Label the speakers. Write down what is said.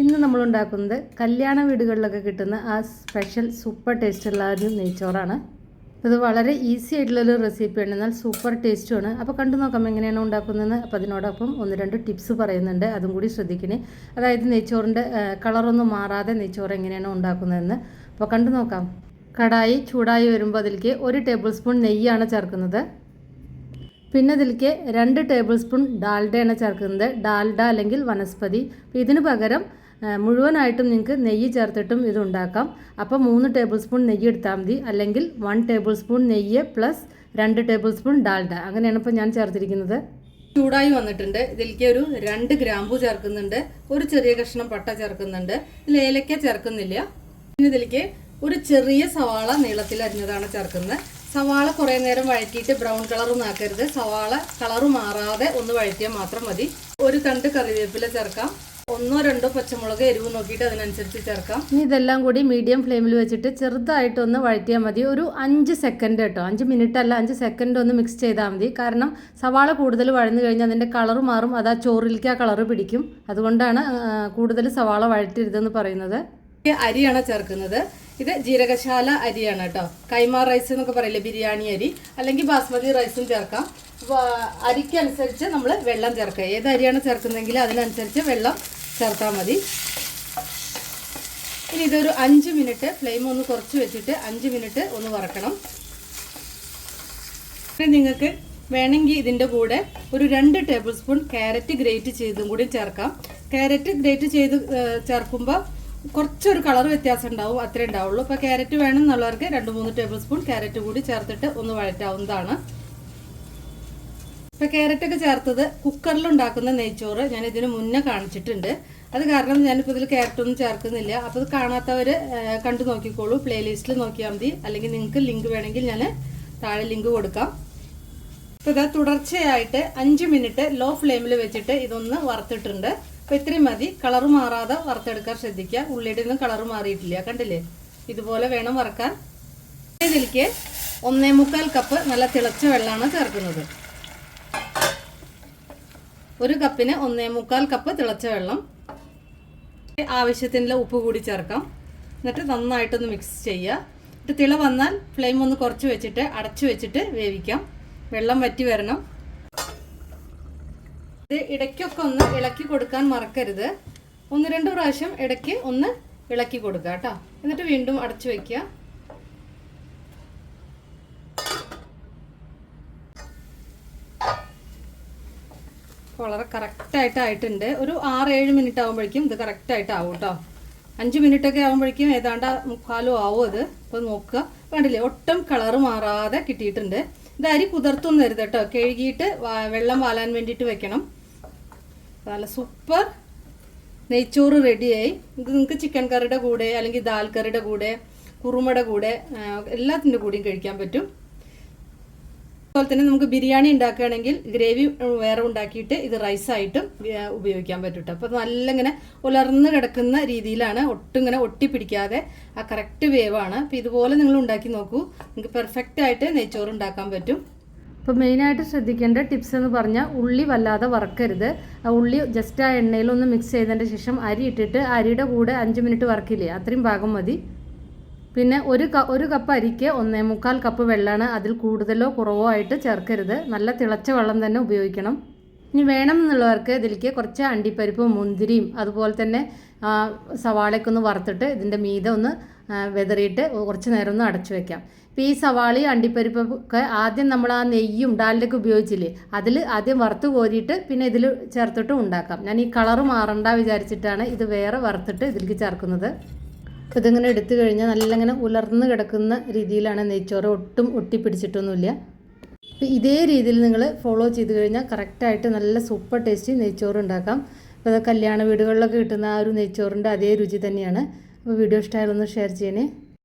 Speaker 1: ഇന്ന് നമ്മൾ ഉണ്ടാക്കുന്നത് കല്യാണ വീടുകളിലൊക്കെ കിട്ടുന്ന ആ സ്പെഷ്യൽ സൂപ്പർ ടേസ്റ്റുള്ള ഒരു നെയ്ച്ചോറാണ്. ഇത് വളരെ ഈസി ആയിട്ടുള്ളൊരു റെസിപ്പിയാണ് എന്നാൽ സൂപ്പർ ടേസ്റ്റുമാണ് അപ്പോൾ കണ്ടു നോക്കാം എങ്ങനെയാണ് ഉണ്ടാക്കുന്നതെന്ന്. അപ്പോൾ അതിനോടൊപ്പം ഒന്ന് രണ്ട് ടിപ്സ് പറയുന്നുണ്ട്. അതും കൂടി ശ്രദ്ധിക്കണേ. അതായത് നെയ്ച്ചോറിന്റെ കളറൊന്നും മാറാതെ നെയ്ച്ചോറ് എങ്ങനെയാണ് ഉണ്ടാക്കുന്നതെന്ന്. അപ്പോൾ കണ്ടു നോക്കാം. കടായി ചൂടായി വരുമ്പോൾ അതിലേക്ക് ഒരു ടേബിൾ സ്പൂൺ നെയ്യാണ് ചേർക്കുന്നത്. പിന്നെ ഇതിലേക്ക് രണ്ട് ടേബിൾ സ്പൂൺ ഡാൽഡയാണ് ചേർക്കുന്നത്. ഡാൽഡ അല്ലെങ്കിൽ വനസ്പതി. ഇതിന് പകരം മുഴുവനായിട്ടും നിങ്ങൾക്ക് നെയ്യ് ചേർത്തിട്ടും ഇത് ഉണ്ടാക്കാം. അപ്പോൾ മൂന്ന് ടേബിൾ സ്പൂൺ നെയ്യ് എടുത്താൽ മതി. അല്ലെങ്കിൽ വൺ ടേബിൾ സ്പൂൺ നെയ്യ് പ്ലസ് രണ്ട് ടേബിൾ സ്പൂൺ ഡാൽഡ. അങ്ങനെയാണ് ഇപ്പോൾ ഞാൻ ചേർത്തിരിക്കുന്നത്. ചൂടായി വന്നിട്ടുണ്ട്. ഇതിലേക്ക് ഒരു രണ്ട് ഗ്രാമ്പു ചേർക്കുന്നുണ്ട്. ഒരു ചെറിയ കഷ്ണം പട്ട ചേർക്കുന്നുണ്ട്. ഇതിൽ ഏലക്ക ചേർക്കുന്നില്ല. പിന്നെ ഇതിലേക്ക് ഒരു ചെറിയ സവാള നീളത്തിൽ അരിഞ്ഞതാണ് ചേർക്കുന്നത്. സവാള കുറേ നേരം വഴറ്റിയിട്ട് ബ്രൗൺ കളറും ആക്കരുത്. സവാള കളറ് മാറാതെ ഒന്ന് വഴറ്റിയാൽ മാത്രം മതി. ഒരു തണ്ട് കറിവേപ്പില ചേർക്കാം. ഒന്നോ രണ്ടോ പച്ചമുളക് എരിവ് നോക്കിയിട്ട് അതിനനുസരിച്ച് ചേർക്കാം. ഇനി ഇതെല്ലാം കൂടി മീഡിയം ഫ്ലെയിമിൽ വെച്ചിട്ട് ചെറുതായിട്ട് ഒന്ന് വഴറ്റിയാൽ മതി. ഒരു അഞ്ച് സെക്കൻഡ് കേട്ടോ അഞ്ച് മിനിറ്റ് അല്ല അഞ്ച് സെക്കൻഡ് ഒന്ന് മിക്സ് ചെയ്താൽ മതി. കാരണം സവാള കൂടുതൽ വഴന്നു കഴിഞ്ഞാൽ അതിന്റെ കളർ മാറും. അത് ആ ചോറിലേക്ക് ആ കളർ പിടിക്കും. അതുകൊണ്ടാണ് കൂടുതൽ സവാള വഴറ്റരുതെന്ന് പറയുന്നത്. അരിയാണ് ചേർക്കുന്നത്. ഇത് ജീരകശാല അരിയാണ് കേട്ടോ. കൈമാ റൈസ് എന്നൊക്കെ പറയില്ലേ ബിരിയാണി അരി. അല്ലെങ്കിൽ ബാസ്മതി റൈസും ചേർക്കാം. അരിക്കനുസരിച്ച് നമ്മൾ വെള്ളം ചേർക്കുക. ഏത് അരിയാണ് ചേർക്കുന്നതെങ്കിൽ അതിനനുസരിച്ച് വെള്ളം ചേർത്താൽ മതി. ഇനി ഇതൊരു അഞ്ച് മിനിറ്റ് ഫ്ലെയിം ഒന്ന് കുറച്ച് വെച്ചിട്ട് അഞ്ച് മിനിറ്റ് ഒന്ന് വറക്കണം. പിന്നെ നിങ്ങൾക്ക് വേണമെങ്കിൽ ഇതിന്റെ കൂടെ ഒരു രണ്ട് ടേബിൾ സ്പൂൺ ക്യാരറ്റ് ഗ്രേറ്റ് ചെയ്തും കൂടി ചേർക്കാം. ക്യാരറ്റ് ഗ്രേറ്റ് ചെയ്ത് ചേർക്കുമ്പോൾ കുറച്ചൊരു കളർ വ്യത്യാസം ഉണ്ടാവും അത്രേ ഉണ്ടാവുള്ളൂ. അപ്പോൾ ക്യാരറ്റ് വേണം എന്നുള്ളവർക്ക് രണ്ട് മൂന്ന് ടേബിൾ സ്പൂൺ ക്യാരറ്റ് കൂടി ചേർത്തിട്ട് ഒന്ന് വഴറ്റാവുന്നതാണ്. ഇപ്പൊ ക്യാരറ്റ് ഒക്കെ ചേർത്തത് കുക്കറിൽ ഉണ്ടാക്കുന്ന നെയ്ച്ചോറ് ഞാൻ ഇതിന് മുന്നേ കാണിച്ചിട്ടുണ്ട്. അത് കാരണം ഞാനിപ്പോൾ ഇതിൽ ക്യാരറ്റ് ഒന്നും ചേർക്കുന്നില്ല. അപ്പോൾ ഇത് കാണാത്തവർ കണ്ടു നോക്കിക്കോളൂ. പ്ലേലിസ്റ്റിൽ നോക്കിയാൽ മതി. അല്ലെങ്കിൽ നിങ്ങൾക്ക് ലിങ്ക് വേണമെങ്കിൽ ഞാൻ താഴെ ലിങ്ക് കൊടുക്കാം. അപ്പോൾ ഇത് തുടർച്ചയായിട്ട് അഞ്ച് മിനിറ്റ് ലോ ഫ്ലെയിമിൽ വെച്ചിട്ട് ഇതൊന്ന് വറുത്തിട്ടുണ്ട്. അപ്പോൾ ഇത്രയും മതി. കളർ മാറാതെ വറുത്തെടുക്കാൻ ശ്രദ്ധിക്കുക. ഉള്ളിയുടെ ഒന്നും കളർ മാറിയിട്ടില്ല. കണ്ടില്ലേ? ഇതുപോലെ വേണം വറക്കാൻ. ഇതിലേക്ക് ഒന്നേ മുക്കാൽ കപ്പ് നല്ല തിളച്ച വെള്ളമാണ് ചേർക്കുന്നത്. ഒരു കപ്പിന് ഒന്നേ മുക്കാൽ കപ്പ് തിളച്ച വെള്ളം. ആവശ്യത്തിനുള്ള ഉപ്പ് കൂടി ചേർക്കാം. എന്നിട്ട് നന്നായിട്ടൊന്ന് മിക്സ് ചെയ്യുക. എന്നിട്ട് തിള വന്നാൽ ഫ്ലെയിം ഒന്ന് കുറച്ച് വെച്ചിട്ട് അടച്ചു വെച്ചിട്ട് വേവിക്കാം. വെള്ളം വറ്റി വരണം. ഇത് ഇടയ്ക്കൊക്കെ ഒന്ന് ഇളക്കി കൊടുക്കാൻ മറക്കരുത്. ഒന്ന് രണ്ട് പ്രാവശ്യം ഇടയ്ക്ക് ഒന്ന് ഇളക്കി കൊടുക്കുക കേട്ടോ. എന്നിട്ട് വീണ്ടും അടച്ചു വെക്കുക. വളരെ കറക്റ്റായിട്ട് ആയിട്ടുണ്ട് ഒരു ആറ് ഏഴ് മിനിറ്റ് ആകുമ്പോഴേക്കും ഇത് കറക്റ്റായിട്ട് ആവും കേട്ടോ അഞ്ച് മിനിറ്റ് ഒക്കെ ആകുമ്പോഴേക്കും ഏതാണ്ട് മുക്കാലും ആവും അത്. അപ്പോൾ നോക്കുക. കണ്ടില്ലേ? ഒട്ടും കളർ മാറാതെ കിട്ടിയിട്ടുണ്ട്. ഇത് അരി കുതിർത്തൊന്നും തരുത് കേട്ടോ കഴുകിയിട്ട് വെള്ളം വാലാൻ വേണ്ടിയിട്ട് വെക്കണം. നല്ല സൂപ്പർ നെയ്ച്ചോറ് റെഡിയായി ഇത് നിങ്ങൾക്ക് ചിക്കൻ കറിയുടെ കൂടെ അല്ലെങ്കിൽ ദാൽ കറിയുടെ കൂടെ കുറുമയുടെ കൂടെ എല്ലാത്തിന്റെ കൂടെയും കഴിക്കാൻ പറ്റും. അതുപോലെ തന്നെ നമുക്ക് ബിരിയാണി ഉണ്ടാക്കുകയാണെങ്കിൽ ഗ്രേവി വേറെ ഉണ്ടാക്കിയിട്ട് ഇത് റൈസായിട്ടും ഉപയോഗിക്കാൻ പറ്റും കേട്ടോ അപ്പോൾ നല്ല ഇങ്ങനെ ഉലർന്ന് കിടക്കുന്ന രീതിയിലാണ് ഒട്ടും ഇങ്ങനെ ഒട്ടിപ്പിടിക്കാതെ ആ കറക്റ്റ് വേവാണ്. അപ്പോൾ ഇതുപോലെ നിങ്ങൾ ഉണ്ടാക്കി നോക്കൂ. നിങ്ങൾക്ക് പെർഫെക്റ്റ് ആയിട്ട് നെയ്ച്ചോറ് ഉണ്ടാക്കാൻ പറ്റും. ഇപ്പോൾ മെയിനായിട്ട് ശ്രദ്ധിക്കേണ്ട ടിപ്സ് എന്ന് പറഞ്ഞാൽ ഉള്ളി വല്ലാതെ വറക്കരുത്. ആ ഉള്ളി ജസ്റ്റ് ആ എണ്ണയിലൊന്ന് മിക്സ് ചെയ്തതിന്റെ ശേഷം അരി ഇട്ടിട്ട് അരിയുടെ കൂടെ അഞ്ച് മിനിറ്റ് വറക്കില്ലേ അത്രയും ഭാഗം മതി. പിന്നെ ഒരു ക ഒരു കപ്പ് അരിക്ക് ഒന്നേ മുക്കാൽ കപ്പ് വെള്ളമാണ് അതിൽ കൂടുതലോ കുറവോ ആയിട്ട് ചേർക്കരുത്. നല്ല തിളച്ച വെള്ളം തന്നെ ഉപയോഗിക്കണം. ഇനി വേണമെന്നുള്ളവർക്ക് ഇതിലേക്ക് കുറച്ച് അണ്ടിപ്പരിപ്പും മുന്തിരിയും അതുപോലെ തന്നെ സവാളയ്ക്ക് ഒന്ന് വറുത്തിട്ട് ഇതിന്റെ മീതെ ഒന്ന് വെതറിയിട്ട് കുറച്ച് നേരം ഒന്ന് അടച്ചു വെക്കാം. ഇപ്പോൾ ഈ സവാളി അണ്ടിപ്പരിപ്പൊക്കെ ആദ്യം നമ്മൾ ആ നെയ്യും ഡാലിലൊക്കെ ഉപയോഗിച്ചില്ലേ അതിൽ ആദ്യം വറുത്ത് കോരിയിട്ട് പിന്നെ ഇതിൽ ചേർത്തിട്ട് ഉണ്ടാക്കാം. ഞാൻ ഈ കളറ് മാറണ്ട വിചാരിച്ചിട്ടാണ് ഇത് വേറെ വറുത്തിട്ട് ഇതിലേക്ക് ചേർക്കുന്നത്. അപ്പോൾ ഇതിങ്ങനെ എടുത്തു കഴിഞ്ഞാൽ നല്ല ഇങ്ങനെ ഉലർന്ന് കിടക്കുന്ന രീതിയിലാണ് നെയ്ച്ചോറ്. ഒട്ടും ഒട്ടിപ്പിടിച്ചിട്ടൊന്നുമില്ല. അപ്പോൾ ഇതേ രീതിയിൽ നിങ്ങൾ ഫോളോ ചെയ്ത് കഴിഞ്ഞാൽ കറക്റ്റായിട്ട് നല്ല സൂപ്പർ ടേസ്റ്റി നെയ്ച്ചോറ് ഉണ്ടാക്കാം. അപ്പോൾ കല്യാണ വീടുകളിലൊക്കെ കിട്ടുന്ന ആ ഒരു നെയ്ച്ചോറിന്റെ അതേ രുചി തന്നെയാണ്. അപ്പോൾ വീഡിയോ ഇഷ്ടമായാലൊന്ന് ഷെയർ ചെയ്യണേ.